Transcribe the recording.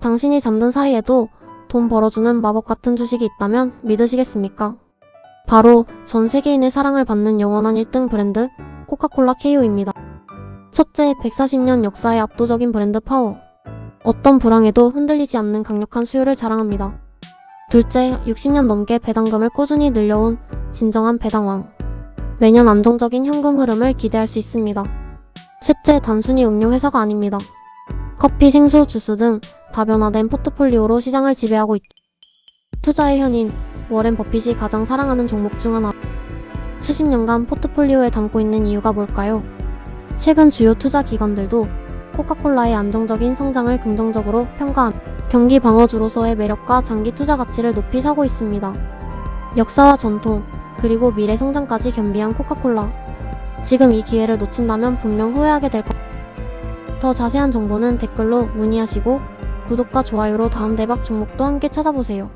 당신이 잠든 사이에도 돈 벌어주는 마법 같은 주식이 있다면 믿으시겠습니까? 바로 전 세계인의 사랑을 받는 영원한 1등 브랜드 코카콜라 KO입니다. 첫째, 140년 역사의 압도적인 브랜드 파워. 어떤 불황에도 흔들리지 않는 강력한 수요를 자랑합니다. 둘째, 60년 넘게 배당금을 꾸준히 늘려온 진정한 배당왕. 매년 안정적인 현금 흐름을 기대할 수 있습니다. 셋째, 단순히 음료 회사가 아닙니다. 커피, 생수, 주스 등 다변화된 포트폴리오로 시장을 지배하고 있 투자의 현인, 워렌 버핏이 가장 사랑하는 종목 중 하나. 수십 년간 포트폴리오에 담고 있는 이유가 뭘까요? 최근 주요 투자 기관들도 코카콜라의 안정적인 성장을 긍정적으로 평가함. 경기 방어주로서의 매력과 장기 투자 가치를 높이 사고 있습니다. 역사와 전통, 그리고 미래 성장까지 겸비한 코카콜라. 지금 이 기회를 놓친다면 분명 후회하게 될 것. 더 자세한 정보는 댓글로 문의하시고 구독과 좋아요로 다음 대박 종목도 함께 찾아보세요.